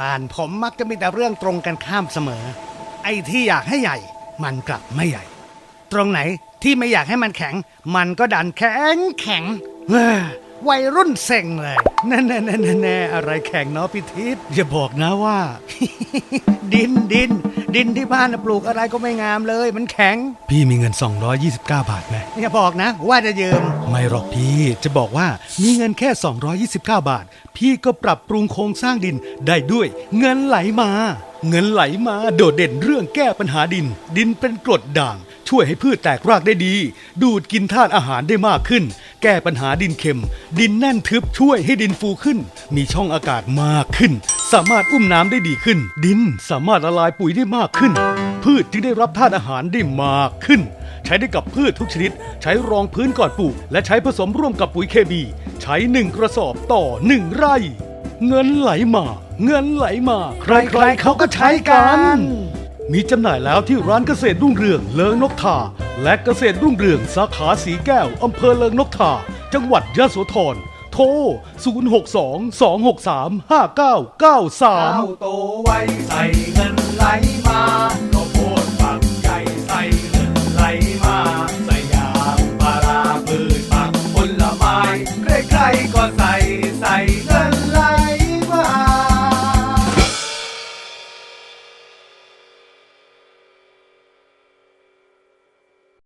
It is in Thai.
บ้านผมมักจะมีแต่เรื่องตรงกันข้ามเสมอ ไอ้ที่อยากให้ใหญ่ มันกลับไม่ใหญ่ ตรงไหนที่ไม่อยากให้มันแข็ง มันก็ดันแข็งแข็งเฮ้อ วัยรุ่นเซ็งเลยแน่แน่แน่แน่อะไรแข็งเนาะพี่ทิศอย่าบอกนะว่า ดินดิน ดินที่บ้านน่ะปลูกอะไรก็ไม่งามเลย มันแข็ง พี่มีเงิน 229 บาทไหมอย่าบอกนะ ว่าจะยืม ไม่หรอกพี่จะบอกว่ามีเงินแค่ 229 บาท พี่ก็ปรับปรุงโครงสร้างดินได้ด้วยเงินไหลมา เงินไหลมาโดดเด่นเรื่องแก้ปัญหาดิน ดินเป็นกรดด่าง ช่วยให้พืชแตกรากได้ดี ดูดกินธาตุอาหารได้มากขึ้น แก้ปัญหาดินเค็ม ดินแน่นทึบช่วยให้ดินฟูขึ้น มีช่องอากาศมากขึ้น สามารถอุ้มน้ำได้ดีขึ้น ดินสามารถละลายปุ๋ยได้มากขึ้น พืชจึงได้รับธาตุอาหารได้มากขึ้น ใช้ได้กับพืชทุกชนิด ใช้รองพื้นก่อนปลูก และใช้ผสมร่วมกับปุ๋ยเคมี ใช้หนึ่งกระสอบต่อหนึ่งไร่ เงินไหลมา เงินไหลมา ใครๆเขาก็ใช้กัน มีจำหน่ายแล้วที่ร้านเกษตรรุ่งเรืองเลิงนกทา และเกษตรรุ่งเรืองสาขาสีแก้ว อำเภอเลิงนกทา จังหวัดยะโสธร โทร 062 263 5993 ข้าวโตไวใส่เงินไหล